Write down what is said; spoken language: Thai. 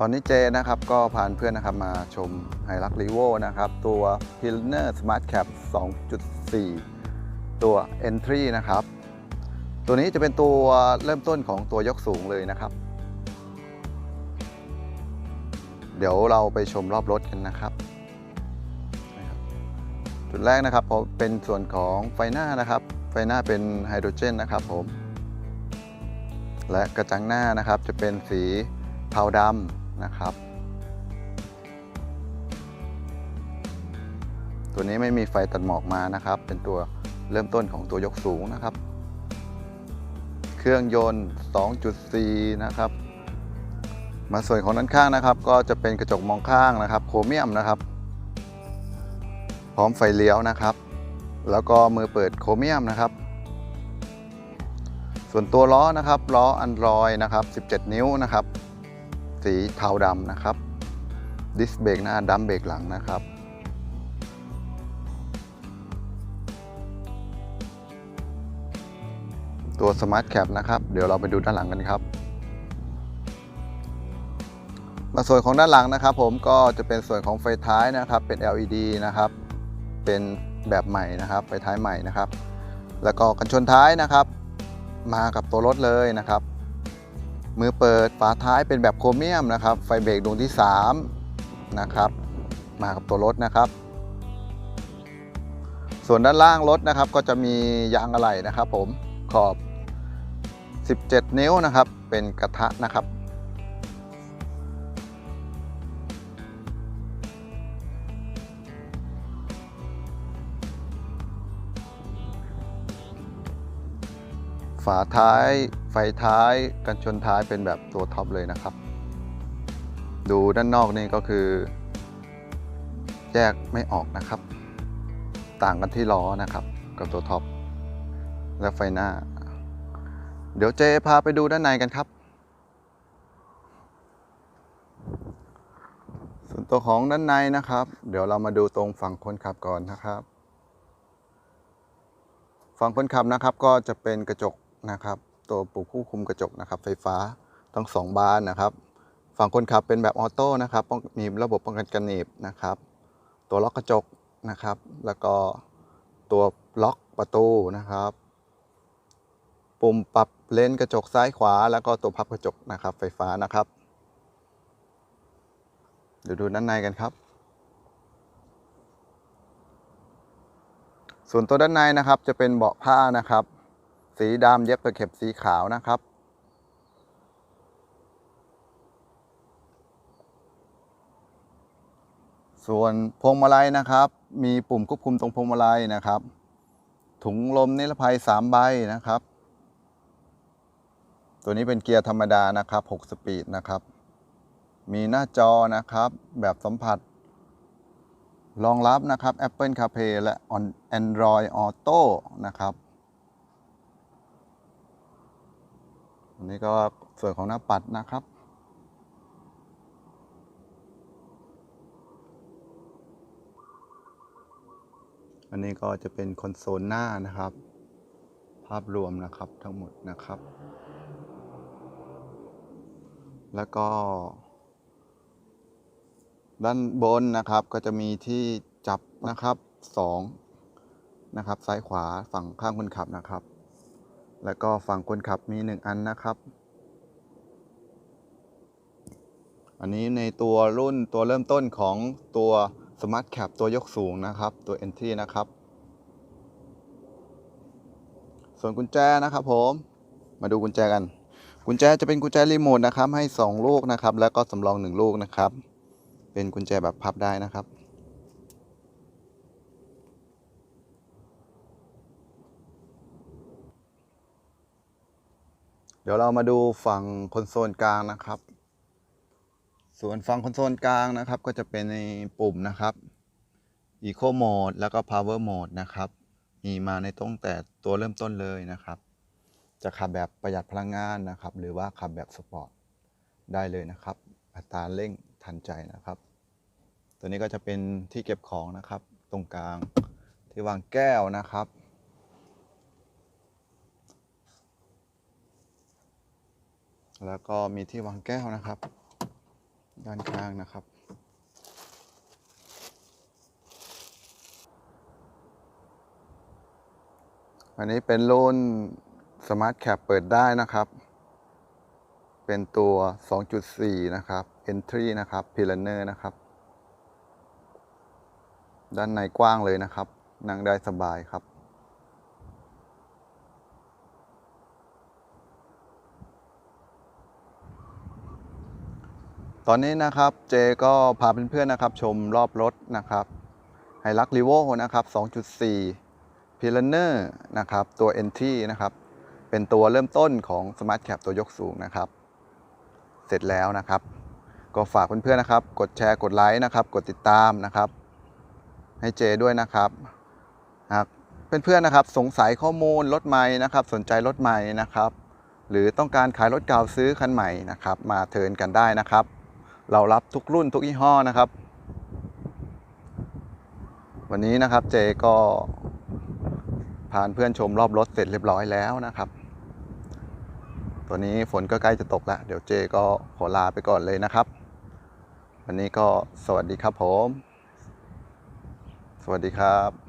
ตอนนี้เจนะครับก็พาเพื่อนนะครับมาชมไฮรักรีโวนะครับตัว p i l n e r Smart Cap 2.4 ตัว Entry นะครับ ตัวนี้จะเป็นตัวเริ่มต้นของตัวยกสูงเลยนะครับ เดี๋ยวเราไปชมรอบรถกันนะครับ จุดแรกนะครับเป็นส่วนของไฟหน้านะครับ ไฟหน้าเป็นไฮโดรเจนนะครับผม และกระจังหน้านะครับจะเป็นสีเทาดำ นะครับ ตัวนี้ไม่มีไฟตัดหมอกมานะครับ เป็นตัวเริ่มต้นของตัวยกสูงนะครับ เครื่องยนต์ 2.4 นะครับ มาส่วนของด้านข้างนะครับ ก็จะเป็นกระจกมองข้างนะครับ โครเมียมนะครับ พร้อมไฟเลี้ยวนะครับ แล้วก็มือเปิดโครเมียมนะครับส่วนตัวล้อนะครับล้ออันรอยนะครับ 17 นิ้วนะครับ สีเทาดำนะครับ ดิสเบรกหน้าดัมเบรกหลังนะครับ ตัว Smart Cap นะครับ เดี๋ยวเราไปดูด้านหลังกันครับ มาส่วนของด้านหลังนะครับ ผมก็จะเป็นส่วนของไฟท้ายนะครับ เป็น LED นะครับ เป็นแบบใหม่นะครับ ไฟท้ายใหม่นะครับ แล้วก็กันชนท้ายนะครับ มากับตัวรถเลยนะครับ มือเปิดฝาท้ายเป็นแบบโครเมียมนะครับ ไฟเบรกดวงที่ 3 นะครับ มากับตัวรถนะครับ ส่วนด้านล่างรถนะครับ ก็จะมียางอะไหล่นะครับผมขอบ 17 นิ้วนะครับ เป็นกระทะนะครับฝาท้าย ฟท้ายกันชนท้ายเป็นแบบตัวท็อปเลยนะครับ ดูด้านนอกนี่ก็คือ แยกไม่ออกนะครับ ต่างกันที่ล้อนะครับ กับตัวท็อปและไฟหน้า เดี๋ยวเจพาไปดูด้านในกันครับ ส่วนตัวของด้านในนะครับ เดี๋ยวเรามาดูตรงฝั่งคนขับก่อนนะครับ ฝั่งคนขับนะครับก็จะเป็นกระจกนะครับ ตัวปุ่มควบคุมกระจกนะครับ ไฟฟ้าทั้งสองบานนะครับ ฝั่งคนขับเป็นแบบออโต้นะครับมีระบบป้องกันการหนีบนะครับ ตัวล็อกกระจกนะครับ แล้วก็ตัวล็อกประตูนะครับ ปุ่มปรับเลนส์กระจกซ้ายขวา แล้วก็ตัวพับกระจกนะครับ ไฟฟ้านะครับเดี๋ยวดูด้านในกันครับ ส่วนตัวด้านในนะครับจะเป็นเบาะผ้านะครับ สีดำเย็บตะเข็บสีขาวนะครับ ส่วนพวงมาลัยนะครับ มีปุ่มควบคุมตรงพวงมาลัยนะครับ ถุงลมนิรภัย3ใบนะครับ ตัวนี้เป็นเกียร์ธรรมดานะครับ 6 สปีดนะครับ มีหน้าจอนะครับ แบบสัมผัสรองรับนะครับ Apple CarPlay และ Android Auto นะครับ อันนี้ก็ส่วนของหน้าปัดนะครับ อันนี้ก็จะเป็นคอนโซลหน้านะครับ ภาพรวมนะครับทั้งหมดนะครับ แล้วก็ ด้านบนนะครับก็จะมีที่จับนะครับ2นะครับ ซ้ายขวาฝั่งข้างคนขับนะครับ แล้วก็ฝั่งคนขับมี 1 อันนะครับ อันนี้ในตัวรุ่นตัวเริ่มต้นของตัว Smart Cap ตัวยกสูงนะครับ ตัว Entry นะครับ ส่วนกุญแจนะครับผมมาดูกุญแจกัน กุญแจจะเป็นกุญแจรีโมทนะครับ ให้ 2 ลูกนะครับ แล้วก็สำรอง 1 ลูกนะครับ เป็นกุญแจแบบพับได้นะครับ เดี๋ยวเรามาดูฝั่งคอนโซลกลางนะครับ ส่วนฝั่งคอนโซลกลางนะครับ ก็จะเป็นในปุ่มนะครับ Eco Mode แล้วก็ Power Mode นะครับ มีมาในตั้งแต่ตัวเริ่มต้นเลยนะครับ จะขับแบบประหยัดพลังงานนะครับ หรือว่าขับแบบสปอร์ตได้เลยนะครับ อัตราเร่งทันใจนะครับ ตัวนี้ก็จะเป็นที่เก็บของนะครับ ตรงกลางที่วางแก้วนะครับ แล้วก็มีที่วางแก้วนะครับ ด้านข้างนะครับ อันนี้เป็นรุ่น Smart Cap เปิดได้นะครับ เป็นตัว 2.4 นะครับ Entry นะครับ p i l a n e r นะครับ ด้านในกว้างเลยนะครับ นั่งได้สบายครับ ตอนนี้นะครับเจก็พาเพื่อนๆนะครับ ชมรอบรถนะครับไฮลักรีโวนะครับ 2.4 p i l a n e r นะครับ ตัว Entry นะครับ เป็นตัวเริ่มต้นของ Smart Cap ตัวยกสูงนะครับ เสร็จแล้วนะครับ ก็ฝากเพื่อนๆนะครับ กดแชร์กดไลค์นะครับ กดติดตามนะครับ ให้เจด้วยนะครับหากเพื่อนๆนะครับ สงสัยข้อมูลรถใหม่นะครับ สนใจรถใหม่นะครับ หรือต้องการขายรถเก่าซื้อคันใหม่นะครับ มาเทินกันได้นะครับ เรารับทุกรุ่นทุกยี่ห้อนะครับ วันนี้นะครับเจก็พาเพื่อนชมรอบรถเสร็จเรียบร้อยแล้วนะครับ ตัวนี้ฝนก็ใกล้จะตกแล้ว เดี๋ยวเจก็ขอลาไปก่อนเลยนะครับ วันนี้ก็สวัสดีครับผม สวัสดีครับ